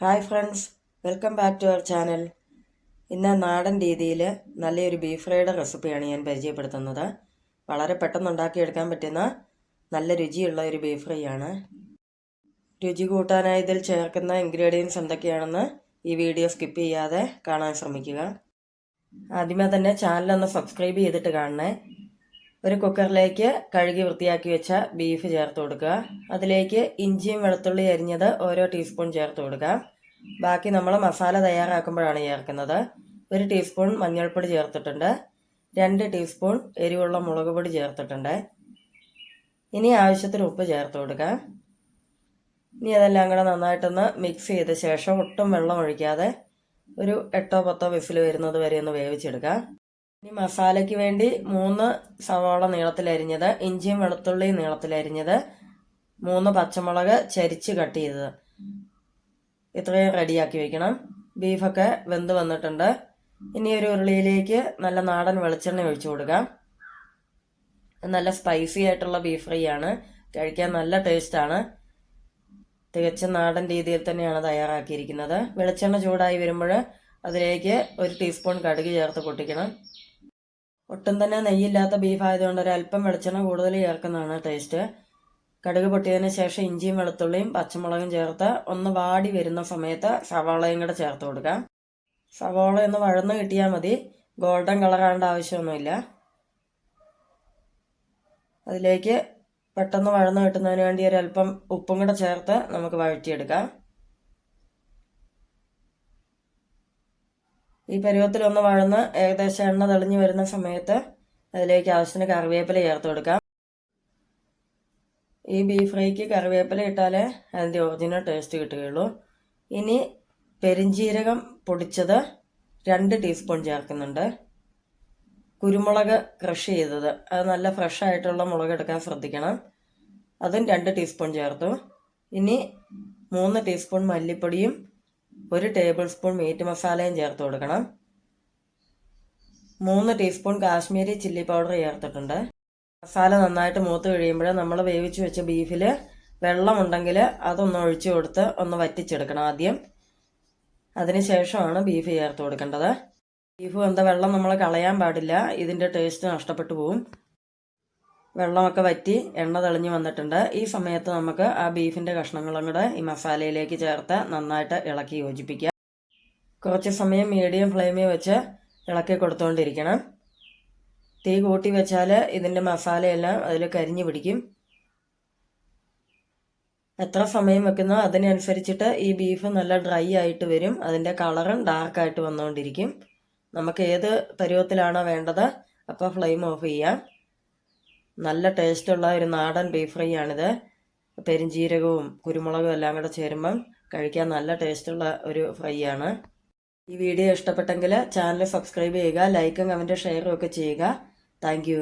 Hi friends welcome back to our channel ഇന്ന് നാടൻ രീതിയിൽ നല്ലൊരു ബീഫ് ഫ്രൈയുടെ റെസിപ്പിയാണ് ഞാൻ പരിചയപ്പെടുത്തുന്നത്. വളരെ പെട്ടെന്ന് ഉണ്ടാക്കിയെടുക്കാൻ പറ്റുന്ന നല്ല രുചിയുള്ള ഒരു ബീഫ് ഫ്രൈ ആണ്. രുചി കൂട്ടാനായി ഇതിൽ ചേർക്കുന്ന ഇൻഗ്രീഡിയൻസ് എന്തൊക്കെയാണെന്ന് ഈ വീഡിയോ സ്കിപ്പ് ചെയ്യാതെ കാണാൻ ശ്രമിക്കുക. ആദ്യമേ തന്നെ ചാനലൊന്ന് സബ്സ്ക്രൈബ് ചെയ്തിട്ട് കാണണേ. ഒരു കുക്കറിലേക്ക് കഴുകി വൃത്തിയാക്കി വെച്ച ബീഫ് ചേർത്ത് കൊടുക്കുക. അതിലേക്ക് ഇഞ്ചിയും വെളുത്തുള്ളി അരിഞ്ഞത് ഓരോ ടീസ്പൂൺ ചേർത്ത് കൊടുക്കുക. ബാക്കി നമ്മൾ മസാല തയ്യാറാക്കുമ്പോഴാണ് ചേർക്കുന്നത്. ഒരു ടീസ്പൂൺ മഞ്ഞൾപ്പൊടി ചേർത്തിട്ടുണ്ട്. രണ്ട് ടീസ്പൂൺ എരിവുള്ള മുളക് പൊടി ചേർത്തിട്ടുണ്ട്. ഇനി ആവശ്യത്തിന് ഉപ്പ് ചേർത്ത് കൊടുക്കുക. ഇനി അതെല്ലാം കൂടെ നന്നായിട്ടൊന്ന് മിക്സ് ചെയ്ത ശേഷം ഒട്ടും വെള്ളം ഒഴിക്കാതെ ഒരു എട്ടോ പത്തോ വിസിൽ വരുന്നത് വരെ ഒന്ന് വേവിച്ചെടുക്കുക. ഇനി മസാലയ്ക്ക് വേണ്ടി മൂന്ന് സവാള നീളത്തിലരിഞ്ഞത് ഇഞ്ചിയും വെളുത്തുള്ളിയും നീളത്തിലരിഞ്ഞത് മൂന്ന് പച്ചമുളക് ചരിച്ച് കട്ട് ചെയ്തത്. ഇത്രയും റെഡിയാക്കി വെക്കണം. ബീഫൊക്കെ വെന്ത് വന്നിട്ടുണ്ട്. ഇനി ഒരു ഉരുളിയിലേക്ക് നല്ല നാടൻ വെളിച്ചെണ്ണ ഒഴിച്ചു കൊടുക്കാം. നല്ല സ്പൈസി ആയിട്ടുള്ള ബീഫ് ഫ്രൈ ആണ്. കഴിക്കാൻ നല്ല ടേസ്റ്റാണ് തികച്ചും നാടൻ രീതിയിൽ തന്നെയാണ് തയ്യാറാക്കിയിരിക്കുന്നത്. വെളിച്ചെണ്ണ ചൂടായി വരുമ്പോൾ അതിലേക്ക് ഒരു ടീസ്പൂൺ കടുക് ചേർത്ത് പൊട്ടിക്കണം. ഒട്ടും തന്നെ നെയ്യില്ലാത്ത ബീഫ് ആയതുകൊണ്ട് ഒരല്പം വെളിച്ചെണ്ണ കൂടുതൽ ചേർക്കുന്നതാണ് ടേസ്റ്റ്. കടുക് പൊട്ടിയതിന് ശേഷം ഇഞ്ചിയും വെളുത്തുള്ളിയും പച്ചമുളകും ചേർത്ത് ഒന്ന് വാടി വരുന്ന സമയത്ത് സവാളയും കൂടെ ചേർത്ത് കൊടുക്കാം. സവാള ഒന്ന് വഴന്ന് കിട്ടിയാൽ മതി. ഗോൾഡൻ കളറാകേണ്ട ആവശ്യമൊന്നുമില്ല. അതിലേക്ക് പെട്ടെന്ന് വഴന്ന് കിട്ടുന്നതിന് വേണ്ടി ഒരല്പം ഉപ്പും കൂടെ ചേർത്ത് നമുക്ക് വഴറ്റിയെടുക്കാം. ഈ പരുവത്തിലൊന്ന് വഴന്ന് ഏകദേശം എണ്ണ തെളിഞ്ഞു വരുന്ന സമയത്ത് അതിലേക്ക് ആവശ്യത്തിന് കറിവേപ്പില ചേർത്ത് കൊടുക്കാം. ഈ ബീഫ് ഫ്രൈക്ക് കറിവേപ്പില ഇട്ടാലേ അതിന്റെ ഒറിജിനൽ ടേസ്റ്റ് കിട്ടുകയുള്ളൂ. ഇനി പെരിഞ്ജീരകം പൊടിച്ചത് രണ്ട് ടീസ്പൂൺ ചേർക്കുന്നുണ്ട്. കുരുമുളക് ക്രഷ് ചെയ്തത്. അത് നല്ല ഫ്രഷ് ആയിട്ടുള്ള മുളക് എടുക്കാൻ ശ്രദ്ധിക്കണം. അതും രണ്ട് ടീസ്പൂൺ ചേർത്തു. ഇനി മൂന്ന് ടീസ്പൂൺ മല്ലിപ്പൊടിയും ഒരു ടേബിൾ സ്പൂൺ മീറ്റ് മസാലയും ചേർത്ത് കൊടുക്കണം. മൂന്ന് ടീസ്പൂൺ കാശ്മീരി ചില്ലി പൗഡർ ചേർത്തിട്ടുണ്ട്. മസാല നന്നായിട്ട് മൂത്ത് കഴിയുമ്പോൾ നമ്മൾ വേവിച്ച് വെച്ച ബീഫിൽ വെള്ളമുണ്ടെങ്കിൽ അതൊന്ന് ഒഴിച്ചു കൊടുത്ത് ഒന്ന് വറ്റിച്ചെടുക്കണം ആദ്യം. അതിനുശേഷമാണ് ബീഫ് ചേർത്ത് കൊടുക്കേണ്ടത്. ബീഫ് എന്താ വെള്ളം നമ്മൾ കളയാൻ പാടില്ല. ഇതിന്റെ ടേസ്റ്റ് നഷ്ടപ്പെട്ടു പോവും. വെള്ളമൊക്കെ വറ്റി എണ്ണ തെളിഞ്ഞ് വന്നിട്ടുണ്ട്. ഈ സമയത്ത് നമുക്ക് ആ ബീഫിന്റെ കഷ്ണങ്ങളും കൂടെ ഈ മസാലയിലേക്ക് ചേർത്ത് നന്നായിട്ട് ഇളക്കി യോജിപ്പിക്കുക കുറച്ച് സമയം മീഡിയം ഫ്ലെയിമിൽ വെച്ച് ഇളക്കി കൊടുത്തുകൊണ്ടിരിക്കണം തീ കൂട്ടി വെച്ചാൽ ഇതിന്റെ മസാലയെല്ലാം അതിൽ കരിഞ്ഞു പിടിക്കും. എത്ര സമയം വെക്കുന്നോ അതിനനുസരിച്ചിട്ട് ഈ ബീഫ് നല്ല ഡ്രൈ ആയിട്ട് വരും. അതിന്റെ കളറും ഡാർക്കായിട്ട് വന്നുകൊണ്ടിരിക്കും നമുക്ക് ഏത് പരുവത്തിലാണോ വേണ്ടത് അപ്പോൾ ഫ്ലെയിം ഓഫ് ചെയ്യാം. നല്ല ടേസ്റ്റുള്ള ഒരു നാടൻ ബീഫ് ഫ്രൈ ആണിത് പെരിഞ്ചീരകവും കുരുമുളകും എല്ലാം കൂടെ ചേരുമ്പം കഴിക്കാൻ നല്ല ടേസ്റ്റുള്ള ഒരു ഫ്രൈ ആണ് ഈ വീഡിയോ ഇഷ്ടപ്പെട്ടെങ്കിൽ ചാനൽ സബ്സ്ക്രൈബ് ചെയ്യുക ലൈക്കും കമന്റും ഷെയറും ഒക്കെ ചെയ്യുക. താങ്ക്